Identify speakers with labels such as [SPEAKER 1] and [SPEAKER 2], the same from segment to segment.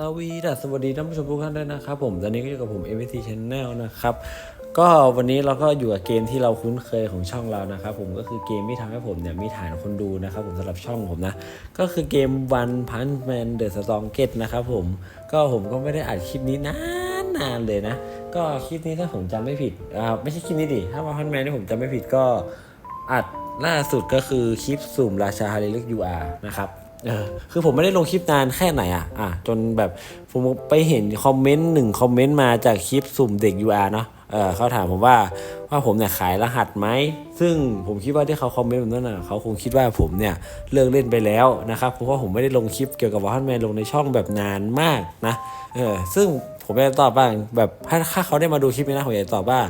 [SPEAKER 1] สวีดัสวัสดีท่านผู้ชมทุกท่านด้วยนะครับผม ตอนนี้ก็อยู่กับผม MVC Channel นะครับ ก็วันนี้เราก็อยู่กับเกมที่เราคุ้นเคยของช่องเรานะครับผมก็คือเกมที่ทำให้ผมเนี่ยมีฐานคนดูนะครับผมสำหรับช่องผมนะ ก็คือเกม One Punch Man The Strongest นะครับผม ก็ผมก็ไม่ได้อัดคลิปนี้นานนานๆเลยนะ ก็คลิปนี้ถ้าผมจำไม่ผิดอ่าไม่ใช่คลิปนี้ดิถ้า One Punch Man ที่ผมจำไม่ผิดก็อัดล่าสุดก็คือคลิปสุ่มราชาฮาริลึก UR นะครับ เออคือผมไม่ได้ลงคลิปนานแค่ไหนอะอะจนแบบผมไปเห็นคอมเมนต์หนึ่งคอมเมนต์มาจากคลิปสุ่มเด็ก UR เนาะเออเขาถามผมว่าว่าผมเนี่ยขายรหัสไหม ซึ่งผมคิดว่าที่เขาคอมเมนต์แบบนั้นน่ะเขาคงคิดว่าผมเนี่ยเลิกเล่นไปแล้วนะครับเพราะว่าผมไม่ได้ลงคลิปเกี่ยวกับวอลแมนลงในช่องแบบนานมากนะเออซึ่ง ผมจะตอบบ้างแบบถ้าถ้าเขาได้มาดูคลิปนี้นะผมอยากจะตอบว่า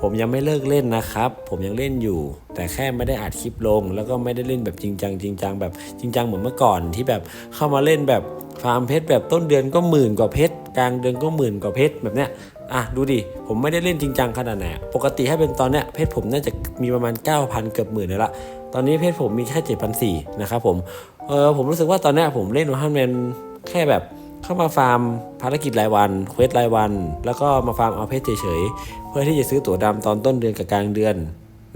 [SPEAKER 1] ผมยังไม่เลิกเล่นนะครับ ผมยังเล่นอยู่ แต่แค่ไม่ได้อัดคลิปลง แล้วก็ไม่ได้เล่นแบบจริงจังจริงจังแบบจริงจังเหมือนเมื่อก่อนที่แบบเข้ามาเล่นแบบฟาร์มเพชรแบบต้นเดือนก็หมื่นกว่าเพชรกลางเดือนก็หมื่นกว่าเพชรแบบเนี้ยอะดูดิ ผมไม่ได้เล่นจริงจังขนาดไหน ปกติถ้าเป็นตอนเนี้ยเพชรผมน่าจะมีประมาณ 9,000 เกือบหมื่นเลยละ ตอนนี้เพชรผมมีแค่7,400นะครับผม เออผมรู้สึกว่าตอนเนี้ยผมเล่นวอร์แมนแค่แบบ เข้ามาฟาร์มภารกิจรายวันเควสรายวัน แล้วก็มาฟาร์มเอาเพชรเฉยๆเพื่อที่จะซื้อตั๋วดำตอนต้นเดือนกับกลางเดือน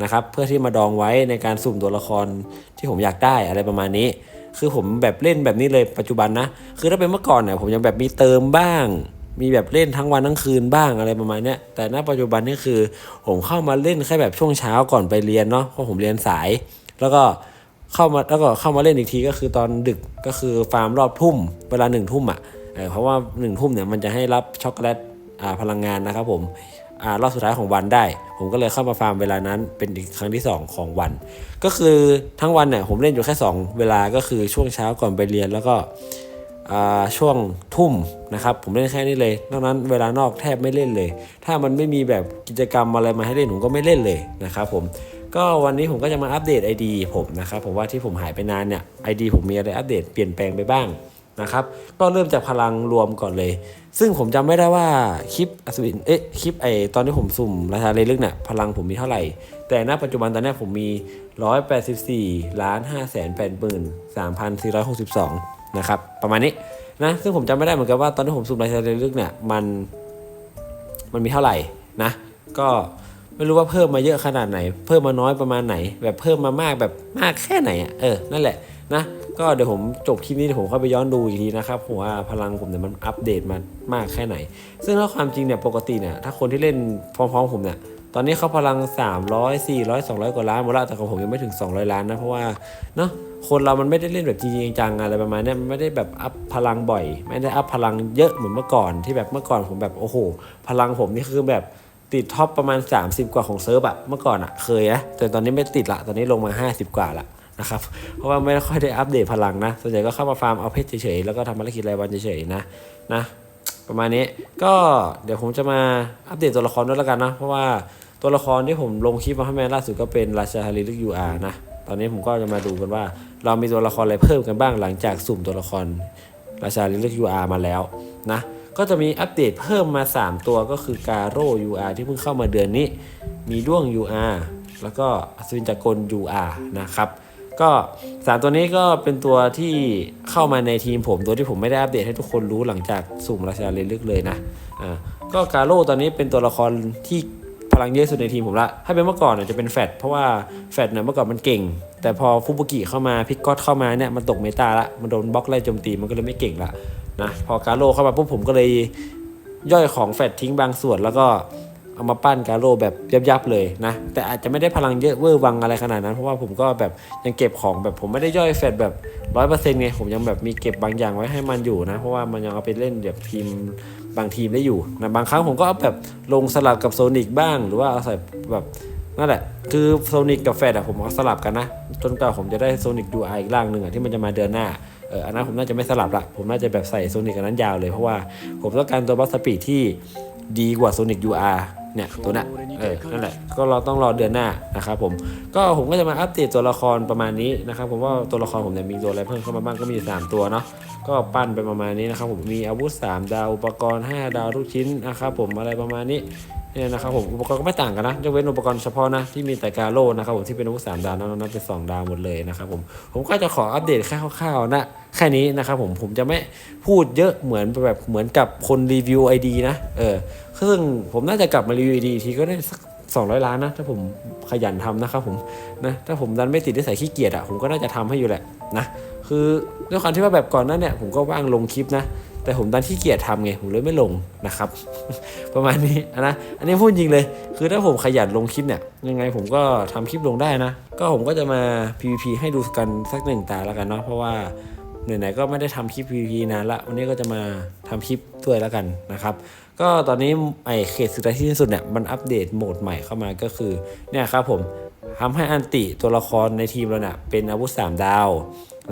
[SPEAKER 1] นะครับเพื่อที่มาดองไว้ในการสุ่มตัวละครที่ผมอยากได้อะไรประมาณนี้ คือผมแบบเล่นแบบนี้เลยปัจจุบันนะ คือถ้าเป็นเมื่อก่อนเนี่ยผมยังแบบมีเติมบ้าง มีแบบเล่นทั้งวันทั้งคืนบ้างอะไรประมาณนี้แต่ณปัจจุบันนี่คือ ผมเข้ามาเล่นแค่แบบช่วงเช้าก่อนไปเรียนเนาะเพราะผมเรียนสาย แล้วก็ เข้ามาแล้วก็เข้ามาเล่นอีกทีก็คือตอนดึกก็คือฟาร์มรอบทุ่มเวลาหนึ่งทุ่มอะเออเพราะว่าหนึ่งทุ่มเนี่ยมันจะให้รับช็อกโกแลตอ่าพลังงานนะครับผมอ่ารอบสุดท้ายของวันได้ ผมก็เลยเข้ามาฟาร์มเวลานั้นเป็นอีกครั้งที่ 2 ของวัน ก็คือทั้งวันเนี่ยผมเล่นอยู่แค่ 2 เวลาก็คือช่วงเช้าก่อนไปเรียนแล้วก็อ่าช่วงทุ่มนะครับ ผมเล่นแค่นี้เลยนอกนั้นเวลานอกแทบไม่เล่นเลย ถ้ามันไม่มีแบบกิจกรรมอะไรมาให้เล่นผมก็ไม่เล่นเลยนะครับผม ก็วันนี้ผมก็จะมาอัปเดต ID ผมนะครับผมว่าที่ผมหายไปนานเนี่ย ID ผมมีอะไรอัปเดตเปลี่ยนแปลงไปบ้างนะครับก็เริ่มจากพลังรวมก่อนเลย ซึ่งผมจำไม่ได้ว่าคลิปอัศวินเอ๊ะคลิปไอตอนที่ผมสุ่มราชาเลลึกเนี่ยพลังผมมีเท่าไหร่ แต่ณปัจจุบันตอนนี้ผมมี 184ล้าน5แสน8หมื่น3,462นะครับประมาณนี้นะซึ่งผมจำไม่ได้เหมือนกันว่าตอนที่ผมสุ่มราชาเลลึกเนี่ยมันมันมีเท่าไหร่นะก็ ไม่รู้ว่าเพิ่มมาเยอะขนาดไหน เพิ่มมาน้อยประมาณไหน แบบเพิ่มมามากแบบมากแค่ไหนอะเออนั่นแหละนะก็เดี๋ยวผมจบคลิปนี้เดี๋ยวผมเข้าไปย้อนดูอีกทีนะครับผมว่าพลังผมเนี่ยมันอัปเดตมามากแค่ไหน ซึ่งถ้าความจริงเนี่ยปกติเนี่ยถ้าคนที่เล่นพร้อมๆผมเนี่ยตอนนี้เขาพลัง 300 400 200 กว่าล้านหมดล้วแต่ของผมยังไม่ถึง 200 ล้านนะ เพราะว่าเนาะคนเรามันไม่ได้เล่นแบบจริงจังๆอะไรประมาณนี้มันไม่ได้แบบอัพพลังบ่อย ไม่ได้อัพพลังเยอะเหมือนเมื่อก่อนที่แบบเมื่อก่อนผมแบบโอ้โห พลังผมนี่คือแบบ ติดท็อปประมาณ 30 กว่าของเซิร์ฟอะเมื่อก่อนอะเคยนะแต่ตอนนี้ไม่ติดละ ตอนนี้ลงมา 50 กว่าละนะครับ เพราะว่าไม่ค่อยได้อัปเดตพลังนะ ส่วนใหญ่ก็เข้ามาฟาร์มเอาเพชรเฉยๆ แล้วก็ทำภารกิจรายวันเฉยๆนะนะ ประมาณนี้ก็เดี๋ยวผมจะมาอัปเดตตัวละครด้วยแล้วกันนะ เพราะว่าตัวละครที่ผมลงคลิปมาให้แม่ล่าสุดก็เป็นราชาฮาริลึกยูอาร์นะ ตอนนี้ผมก็จะมาดูกันว่า เรามีตัวละครอะไรเพิ่มกันบ้างหลังจากสุ่มตัวละครราชาฮาริลึกยูอาร์มาแล้วนะ ก็จะมีอัปเดตเพิ่มมา 3 ตัวก็คือกาโร่ UR ที่เพิ่งเข้ามาเดือนนี้ มีด้วง UR แล้วก็อัศวินจักร UR นะครับ ก็สามตัวนี้ก็เป็นตัวที่เข้ามาในทีมผมตัวที่ผมไม่ได้อัปเดตให้ทุกคนรู้หลังจากสุ่มราชาเลนลึกเลยนะอ่าก็กาโร่ตอนนี้เป็นตัวละครที่พลังเยอะสุดในทีมผมละ ถ้าเป็นเมื่อก่อนเนี่ยจะเป็นแฟดเพราะว่าแฟดเนี่ยเมื่อก่อนมันเก่ง แต่พอฟุบุกิเข้ามาพิกก็อตเข้ามาเนี่ยมันตกเมตาละ มันโดนบล็อกไล่โจมตีมันก็เลยไม่เก่งละ นะพอกาโร่เข้ามาปุ๊บผมก็เลยย่อยของแฟดทิ้งบางส่วน แล้วก็เอามาปั้นกาโร่แบบยับๆเลยนะ แต่อาจจะไม่ได้พลังเยอะเวอร์วังอะไรขนาดนั้น เพราะว่าผมก็แบบยังเก็บของแบบผมไม่ได้ย่อยแฟดแบบร้อยเปอร์เซ็นต์ไงผมยังแบบมีเก็บบางอย่างไว้ให้มันอยู่นะ เพราะว่ามันยังเอาไปเล่นแบบทีมบางทีมได้อยู่นะบางครั้งผมก็เอาแบบลงสลับกับโซนิกบ้าง หรือว่าเอาใส่แบบนั่นแหละ คือโซนิกกับแฟดอะผมเอาสลับกันนะ จนกว่าผมจะได้โซนิกดูไออีกร่างหนึ่งอะที่มันจะมาเดือนหน้า อออันนั้นผมน่าจะไม่สลับละผมน่าจะแบบใส่โซนิกอันนั้นยาวเลยเพราะว่าผมต้องการตัวบัสสปีดที่ดีกว่าโซนิก UR เนี่ยตัวนี้ยเออนั่นแหละก็เราต้องรอเดือนหน้านะครับผมก็ผมก็จะมาอัปเดตตัวละครประมาณนี้นะครับผมว่าตัวละครผมเนี่ยมีตัวอะไรเพิ่มเข้ามาบ้างก็มีสามตัวเนาะก็ปั้นไปประมาณนี้นะครับผมมีอาวุธ 3 ดาวอุปกรณ์ 5 ดาวทุกชิ้นนะครับผมอะไรประมาณนี้ เนี่ยนะครับผมอุปกรณ์ก็ไม่ต่างกันนะยกเว้นอุปกรณ์เฉพาะนะที่มีแต่กาโลนะครับผมที่เป็นอาวุธ3ดาวนั้นนั้นเป็น2ดาวหมดเลยนะครับผมผมก็จะขออัปเดตแค่คร่าวๆนะแค่นี้นะครับผมผมจะไม่พูดเยอะเหมือนแบบเหมือนกับคนรีวิว ID นะเออซึ่งผมน่าจะกลับมารีวิว ID ทีก็ได้สัก200ล้านนะถ้าผมขยันทำนะครับผมนะถ้าผมดันไม่ติดที่ใส่ขี้เกียจอะผมก็น่าจะทำให้อยู่แหละนะคือด้วยความที่ว่าแบบก่อนนั้นเนี่ยผมก็ว่างลงคลิปนะ แต่ผมดันขี้เกียจทำไงผมเลยไม่ลงนะครับ ประมาณนี้นะอันนี้พูดจริงเลย คือถ้าผมขยันลงคลิปเนี่ย ยังไงผมก็ทำคลิปลงได้นะ ก็ผมก็จะมา PVP ให้ดูกันสักหนึ่งตาแล้วกันเนาะเพราะว่าไหนๆก็ไม่ได้ทำคลิป PVP นานละวันนี้ก็จะมาทำคลิปด้วยแล้วกันนะครับก็ตอนนี้ไอเขตสุดท้ายที่สุดเนี่ยมันอัปเดตโหมดใหม่เข้ามาก็คือเนี่ยครับผมทำให้อันติตัวละครในทีมเราเนี่ยเป็นอาวุธ 3 ดาว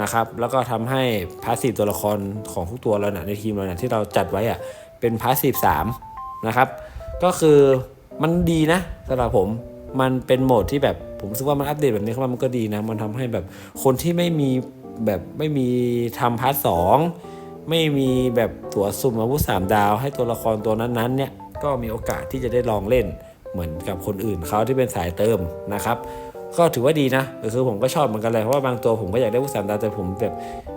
[SPEAKER 1] นะครับ แล้วก็ทำให้พาสซีฟตัวละครของทุกตัวเราเนี่ยในทีมเราเนี่ยที่เราจัดไว้อะเป็นพาสซีฟ3นะครับ ก็คือมันดีนะสำหรับผมมันเป็นโหมดที่แบบผมรู้สึกว่ามันอัปเดตแบบนี้เข้ามามันก็ดีนะ มันทำให้แบบคนที่ไม่มีแบบไม่มีทำพาร์ทสองไม่มีแบบตัวสุ่มอาวุธสามดาว ให้ตัวละครตัวนั้นๆเนี่ยก็มีโอกาสที่จะได้ลองเล่นเหมือนกับคนอื่นเขาที่เป็นสายเติมนะครับ ก็ถือว่าดีนะคือผมก็ชอบเหมือนกันเลยเพราะว่าบางตัวผมก็อยากได้วุธสามดาวแต่ผมแบบ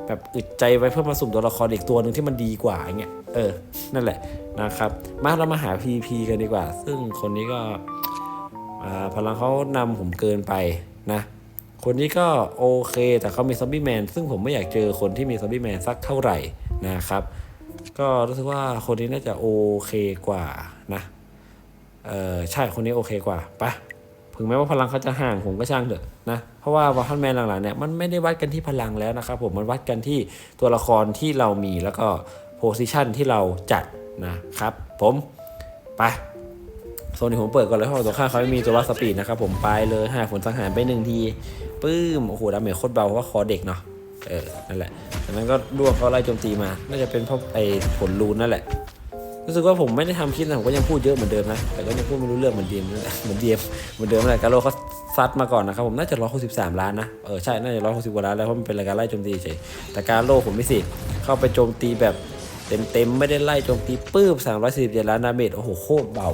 [SPEAKER 1] แบบอึดใจไว้เพื่อมาสุ่มตัวละครอีกตัวหนึ่งที่มันดีกว่าเงี้ยเออ นั่นแหละนะครับ มาเรามาหา PVP กันดีกว่า ซึ่งคนนี้ก็พลังเขานำผมเกินไปนะ คนนี้ก็โอเค แต่เขามีซอมบี้แมนซึ่งผมไม่อยากเจอคนที่มีซอมบี้แมนสักเท่าไหร่นะครับ ก็รู้สึกว่าคนนี้น่าจะโอเคกว่านะเออใช่คนนี้โอเคกว่าไปะ ถึงแม้ว่าพลังเขาจะห่างผมก็ช่างเถอะนะ เพราะว่าวอลแมนหลังๆเนี่ยมันไม่ได้วัดกันที่พลังแล้วนะครับผมมันวัดกันที่ตัวละครที่เรามีแล้วก็โพซิชันที่เราจัดนะครับผมไปโซนที่ผมเปิดก่อนเลยเพราะว่าตัวข้างเขาไม่มีตัววัดสปีดนะครับผมไปเลยห้าฝนสังหารไปหนึ่งทีปื้มโอ้โหดาเมจโคตรเบาเพราะว่าคอเด็กเนาะเออนั่นแหละจากนั้นก็ล่วงเขาไล่โจมตีมา น่าจะเป็นเพราะไอ้ผลรูนนั่นแหละ รู้สึกว่าผมไม่ได้ทำคลิปนะผมก็ยังพูดเยอะเหมือนเดิมนะ แต่ก็ยังพูดไม่รู้เรื่องเหมือนเดิมเหมือนเดิมเหมือนเดิมนั่นแหละกาโลเขาซัดมาก่อนนะครับผมน่าจะร้อยหกสิบสามล้านนะ เออใช่น่าจะร้อยหกสิบกว่าล้านแล้วเพราะมันเป็นรายการไล่โจมตีเฉยแต่การโลผมไม่สิ เข้าไปโจมตีแบบเต็มๆไม่ได้ไล่โจมตีปื้มสามร้อยสี่สิบเจ็ดล้านดาเมจโอ้โหโคตรเบา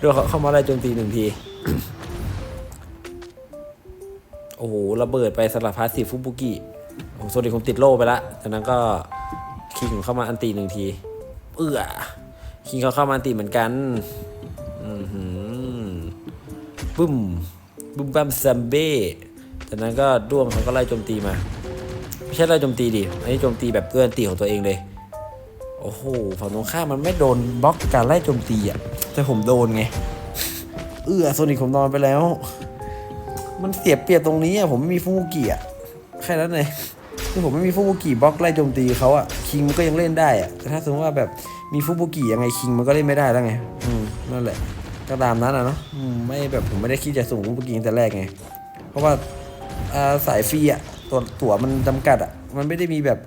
[SPEAKER 1] ด้วยเขาเข้ามาไล่โจมตีหนึ่งทีโอ้โหระเบิดไปสลับพาสซีฟฟุบุกิโอ้โหโซนิคผมติดโล่ไปละจากนั้นก็คิงเข้ามาอันตีหนึ่งที เอื้อคิงเขาเข้ามาตีเหมือนกันอือหือบึ้มบึ้มบัมซัมเบ้จากนั้นก็ด้วงเขาก็ไล่โจมตีมา ไม่ใช่ไล่โจมตีดิอันนี้โจมตีแบบด้วยอันตีของตัวเองเลย โอ้โหฝั่งตรงข้ามมันไม่โดนบล็อกการไล่โจมตีอะ แต่ผมโดนไง เอื้อโซนิคผมนอนไปแล้ว มันเสียเปรียบตรงนี้อะผมไม่มีฟูมุกิอะแค่นั้นเลย คือผมไม่มีฟูมุกิบล็อกไล่โจมตีเขาอะคิงมันก็ยังเล่นได้อะแต่ถ้าสมมติว่าแบบมีฟูมุกิยังไงคิงมันก็เล่นไม่ได้แล้วไงอืมนั่นแหละก็ตามนั้นอะเนาะไม่แบบผมไม่ได้คิดจะส่งฟูมุกิตั้งแต่แรกไงเพราะว่าอาสายฟรีอะตัวตั๋วมันจำกัดอะมันไม่ได้มีแบบ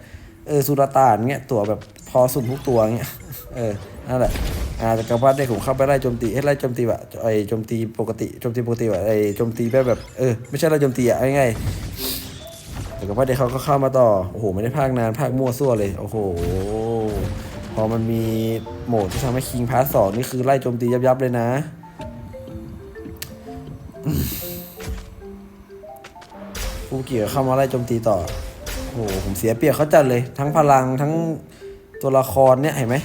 [SPEAKER 1] เออสุรตานเงี้ยตั๋วแบบพอสุ่มทุกตัวเงี้ยเออนั่นแหละอาแต่กระพัดได้ผมเข้าไปไล่โจมตีให้ไล่โจมตีแบบไอ้โจมตีปกติโจมตีปกติแบบไอ้โจมตีแบบแบบเออไม่ใช่ไล่โจมตีอะง่าย ๆแต่กระพัดได้เขาก็เข้ามาต่อ โอ้โห ไม่ได้พากนานพากมั่วซั่วเลย โอ้โห พอมันมีโหมดที่ทำให้คิงพาร์ทสองนี่คือไล่โจมตียับๆเลยนะฟูกิก็เข้ามาไล่โจมตีต่อ โอ้โห ผมเสียเปรียบเขาจัดเลย ทั้งพลังทั้งตัวละครเนี่ยเห็นไหม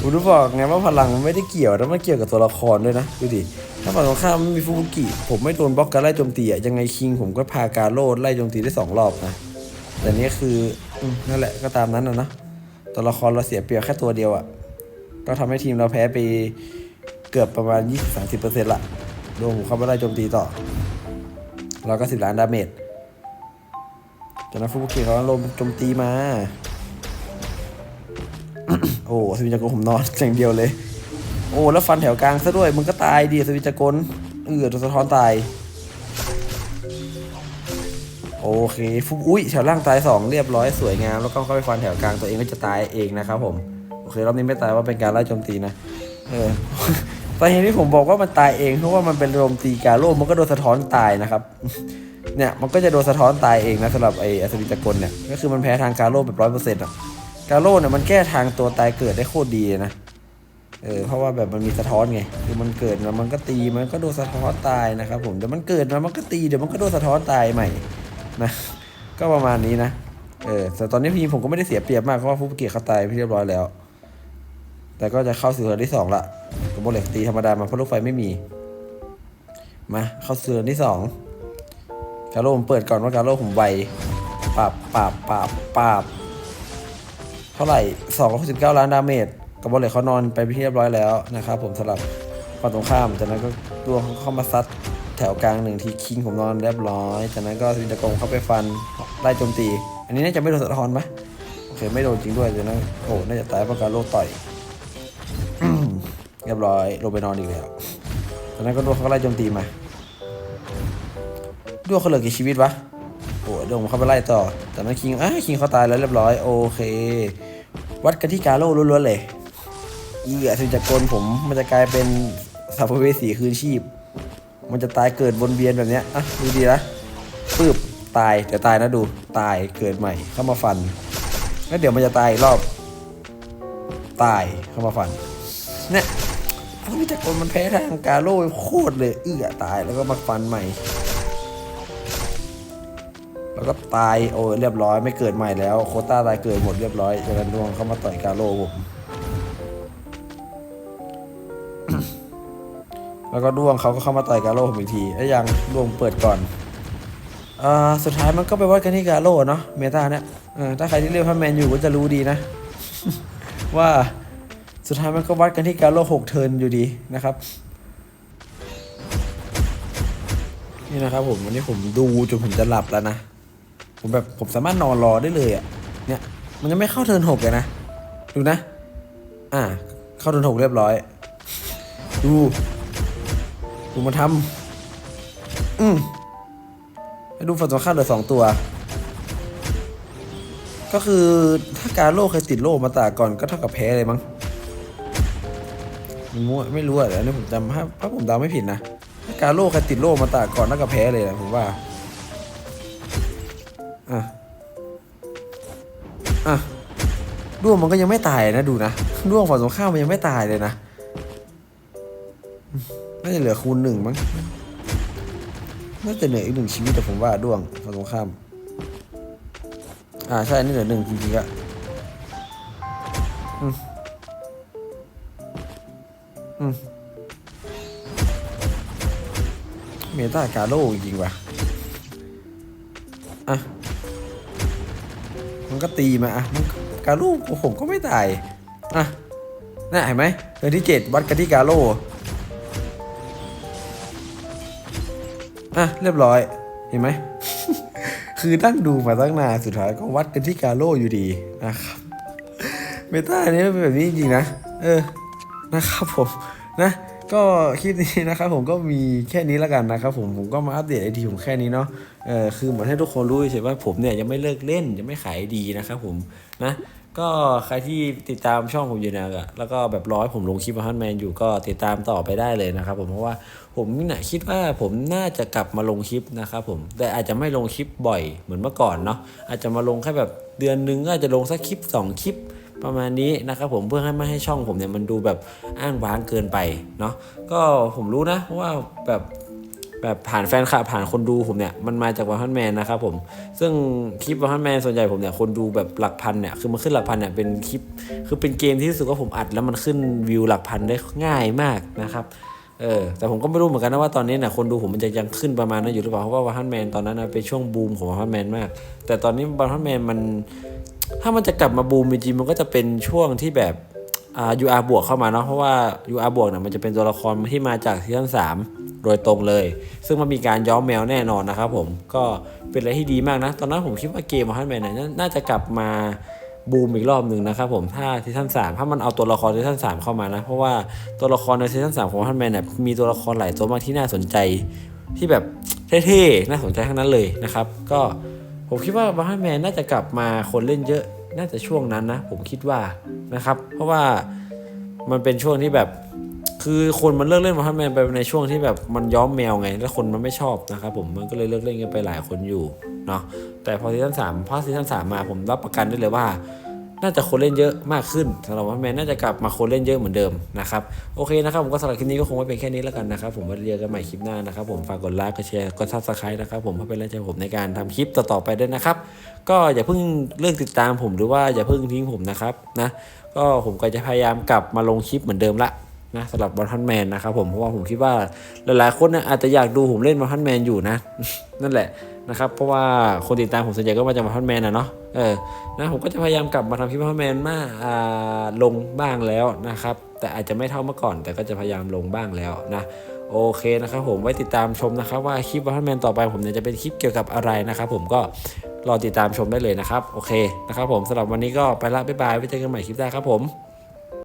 [SPEAKER 1] ผมรู้บอกไงว่าพลังมันไม่ได้เกี่ยวแล้วมันเกี่ยวกับตัวละครด้วยนะ ดูดิ ถ้าฝั่งตรงข้ามไม่มีฟูกิ ผมไม่โดนบล็อกการไล่โจมตีอะยังไงคิงผมก็พาการโลดไล่โจมตีได้สองรอบนะ แต่นี้คืออนั่นแหละก็ตามนั้นนะนะตัวละครเราเสียเปรียบแค่ตัวเดียวอะก็ทำให้ทีมเราแพ้ไปเกือบประมาณ 20-30%ละโดนผมเข้าไปไล่โจมตีต่อ เราก็สิบล้านดาเมจจากนั้นฟุบุกิเขาลมโจมตีมา โอ้สวินจากรผมนอนอย่างเดียวเลย โอ้แล้วฟันแถวกลางซะด้วยมึงก็ตายดีสวินจกรเอือโดนสะท้อนตาย โอเคฟุบอุ้ยแถวล่างตายสองเรียบร้อยสวยงามแล้วก็เข้าไปฟันแถวกลางตัวเองก็จะตายเองนะครับผมโอเครอบนี้ไม่ตายว่าเป็นการไล่โจมตีนะเออสาเหตุที่ผมบอกว่ามันตายเองเพราะว่ามันเป็นโจมตีกาโร่มันก็โดนสะท้อนตายนะครับ
[SPEAKER 2] เนี่ยมันก็จะโดนสะท้อนตายเองนะสำหรับไอ้อัศวินจักรกลเนี่ยก็คือมันแพ้ทางกาโร่แบบร้อยเปอร์เซ็นต์อะกาโร่เนี่ยมันแก้ทางตัวตายเกิดได้โคตรดีนะ เออเพราะว่าแบบมันมีสะท้อนไงคือมันเกิดมามันก็ตีมันก็โดนสะท้อนตายนะครับผมเดี๋ยวมันเกิดมามันก็ตีเดี๋ยวมันก็โดนสะท้อนตายใหม่นะก็ประมาณนี้นะเออแต่ตอนนี้ทีผมก็ไม่ได้เสียเปรียบมากเพราะว่าผู้เกียร์เขาตายไปเรียบร้อยแล้ว แต่ก็จะเข้าสู่เดือนที่สองละกระบอเล็กตีธรรมดามาเพราะลูกไฟไม่มีมาเข้าสู่เดือนที่สองกาโร่ผมเปิดก่อนว่ากาโร่ผมไวปราบปราบปราบปราบเท่าไหร่สองสิบเก้าล้านดาเมจ กระบอกเล็กเขานอนไปเป็นที่เรียบร้อยแล้วนะครับผมสำหรับฝั่งตรงข้าม จากนั้นก็ตัวเขาเข้ามาซัดแถวกลางหนึ่งทีคิงผมนอนเรียบร้อย จากนั้นก็สินตะกงเข้าไปฟันไล่โจมตี อันนี้น่าจะไม่โดนสะท้อนไหมโอเคไม่โดนจริงด้วยจากนั้นโอ้โหน่าจะตายเพราะการโร่ต่อยเรียบร้อยลงไปนอนอีกแล้วจากนั้นก็ดวงเขาก็ไล่โจมตีมาดวงเขาเหลือกี่ชีวิตวะโอ้ดวงเขาไปไล่ต่อจากนั้นคิงอะคิงเขาตายแล้วเรียบร้อยโอเค วัดกันที่กาโร่ล้วนๆเลย อีอสุจักรผมมันจะกลายเป็นสัพเพเวสีคืนชีพ มันจะตายเกิดวนเวียนแบบเนี้ยอะดูดีนะปึ๊บตายแต่ตายนะดูตายเกิดใหม่เข้ามาฟันแล้วเดี๋ยวมันจะตายอีกรอบ ตายเข้ามาฟันเนี่ยถ้าไม่จักรมันแพ้ทางกาโร่โคตรเลยเอื้อตายแล้วก็มาฟันใหม่ แล้วก็ตายโอ้ยเรียบร้อยไม่เกิดใหม่แล้ว โคต้าตายเกิดหมดเรียบร้อยจากนั้นดวงเข้ามาต่อยกาโร่ผม แล้วก็ด้วงเขาก็เข้ามาต่อยกาโร่ผมอีกทีไอ้ยังด้วงเปิดก่อนอ่าสุดท้ายมันก็ไปวัดกันที่กาโร่เนาะเมตาเนี่ยถ้าใครที่เล่นพันแมนอยู่ก็จะรู้ดีนะ ว่าสุดท้ายมันก็วัดกันที่กาโร่หกเทิร์นอยู่ดีนะครับนี่นะครับผมวันนี้ผมดูจนผมจะหลับแล้วนะผมแบบผมสามารถนอนรอได้เลยอะ่ะเนี่ยมันยังไม่เข้าเทิร์นหกเลยนะ ดูนะ อ่า เข้าเทิร์นหกเรียบร้อย ดู ดูมาทำอืมให้ดูฝั่งตรงข้ามเหลือสองตัว ก็คือถ้าการโลเคยติดโลมาตาก่อนก็เท่ากับแพ้เลยมั้งมันมั่วไม่รู้อะแต่อันนี้ผมจำถ้าถ้าผมเดาไม่ผิดนะถ้าการโลเคยติดโลมาตาก่อนน่ากับแพ้เลยนะผมว่า อะ อะด้วงมันก็ยังไม่ตายนะดูนะด้วงฝั่งตรงข้ามมันยังไม่ตายเลยนะ น่าจะเหลือคูณหนึ่งมั้งน่าจะเหลืออีกหนึ่งชีวิตแต่ผมว่าด้วงฝั่งตรงข้าม อ่าใช่นี่เหลือหนึ่งจริงๆอะอืมอืมเมตากาโร่จริงว่ะอะ มันก็ตีมาอะมันกาโร่ผมก็ไม่ตาย อะ น่าเห็นไหมเดือนที่เจ็ดวัดกันที่กาโร่ อะเรียบร้อย เห็นไหม คือตั้งดูมาตั้งนานสุดท้ายก็วัดกันที่กาโร่อยู่ดีนะครับเมตาเนี่เป็นแบบนี้จริงๆนะ เออ นะครับผม นะก็คลิปนี้นะครับผมก็มีแค่นี้แล้วกันนะครับผมผมก็มาอัปเดตไอทีผมแค่นี้เนาะเออคือเหมือนให้ทุกคนรู้เฉยว่าผมเนี่ยยังไม่เลิกเล่นยังไม่ขายดีนะครับผมนะ ก็ใครที่ติดตามช่องผมอยู่นะแล้วก็แบบร้อยผมลงคลิปมาฮันแมนอยู่ก็ติดตามต่อไปได้เลยนะครับผมเพราะว่าผมเนี่ยคิดว่าผมน่าจะกลับมาลงคลิปนะครับผมแต่อาจจะไม่ลงคลิปบ่อยเหมือนเมื่อก่อนเนาะอาจจะมาลงแค่แบบเดือนนึงก็อาจจะลงสักคลิป 2 คลิปประมาณนี้นะครับผมเพื่อให้ไม่ให้ช่องผมเนี่ยมันดูแบบอ้างว้างเกินไปเนาะก็ผมรู้นะว่าแบบ แบบผ่านแฟนคลับผ่านคนดูผมเนี่ยมันมาจากวันฮันแมนนะครับผมซึ่งคลิปวันฮันแมนส่วนใหญ่ผมเนี่ยคนดูแบบหลักพันเนี่ยคือมันขึ้นหลักพันเนี่ยเป็นคลิปคือเป็นเกมที่รู้สึกว่าผมอัดแล้วมันขึ้นวิวหลักพันได้ง่ายมากนะครับเออแต่ผมก็ไม่รู้เหมือนกันนะว่าตอนนี้เนี่ยคนดูผมมันจะยังขึ้นประมาณนั้นอยู่หรือเปล่าเพราะว่าวันฮันแมนตอนนั้นนะเป็นช่วงบูมของวันฮันแมนมาก แต่ตอนนี้วันฮันแมนมันถ้ามันจะกลับมาบูมจริงมันก็จะเป็นช่วงที่แบบอ่า UR บวกเข้ามาเนาะเพราะว่า UR บวกเนี่ยมันจะเป็นตัวละครที่มาจากซีซั่น3 โดยตรงเลย ซึ่งมันมีการย้อมแมวแน่นอนนะครับผมก็เป็นอะไรที่ดีมากนะ ตอนนั้นผมคิดว่าเกมของฮันแมนเนี่ยน่าจะกลับมาบูมอีกรอบหนึ่งนะครับผมถ้าซีซั่น3ถ้ามันเอาตัวละครซีซั่น3เข้ามานะ เพราะว่าตัวละครในซีซั่น3ของฮันแมนเนี่ยมีตัวละครหลายตัวมากที่น่าสนใจที่แบบเท่ๆ น่าสนใจทั้งนั้นเลยนะครับ ก็ผมคิดว่าบาร์แมนน่าจะกลับมาคนเล่นเยอะ น่าจะช่วงนั้นนะ ผมคิดว่านะครับ เพราะว่ามันเป็นช่วงที่แบบ
[SPEAKER 1] คือคนมันเลิกเล่นมาทันแมนไปในช่วงที่แบบมันย้อมแมวไง แล้วคนมันไม่ชอบนะครับผมมันก็เลยเลิกเล่นกันไปหลายคนอยู่เนาะแต่พอซีซั่นสามพอซีซั่นสามมาผมรับประกันได้เลยว่า น่าจะคนเล่นเยอะมากขึ้นสำหรับวันแมนน่าจะกลับมาคนเล่นเยอะเหมือนเดิมนะครับโอเคนะครับผมก็สำหรับคลิปนี้ก็คงไว้เป็นแค่นี้แล้วกันนะครับผมไว้เจอกันใหม่คลิปหน้านะครับผมฝากกดไลค์กดแชร์กดซับสไครต์นะครับผมเพื่อเป็นแรงใจผมในการทำคลิปต่อๆไปด้วยนะครับก็อย่าเพิ่งเลิกติดตามผมหรือว่าอย่าเพิ่งทิ้งผมนะครับนะก็ผมก็จะพยายามกลับมาลงคลิปเหมือนเดิมละ นะสำหรับบอลทันแมนนะครับผมเพราะว่าผมคิดว่าหลายๆคนเนี่ยอาจจะอยากดูผมเล่นบอลทันแมนอยู่นะ นั่นแหละนะครับเพราะว่าคนติดตามผมส่วนใหญ่ก็มาจากบอลทันแมนนะเนาะเออนะผมก็จะพยายามกลับมาทำคลิปบอลทันแมนมาอ่าลงบ้างแล้วนะครับแต่อาจจะไม่เท่าเมื่อก่อน แต่ก็จะพยายามลงบ้างแล้วนะโอเคนะครับผมไว้ติดตามชมนะครับว่าคลิปวันแมนต่อไปผมเนี่ยจะเป็นคลิปเกี่ยวกับอะไรนะครับผมก็รอติดตามชมได้เลยนะครับ โอเคนะครับผมสำหรับวันนี้ก็ไปละบ๊ายบายไว้เจอกันใหม่คลิปหน้าครับผม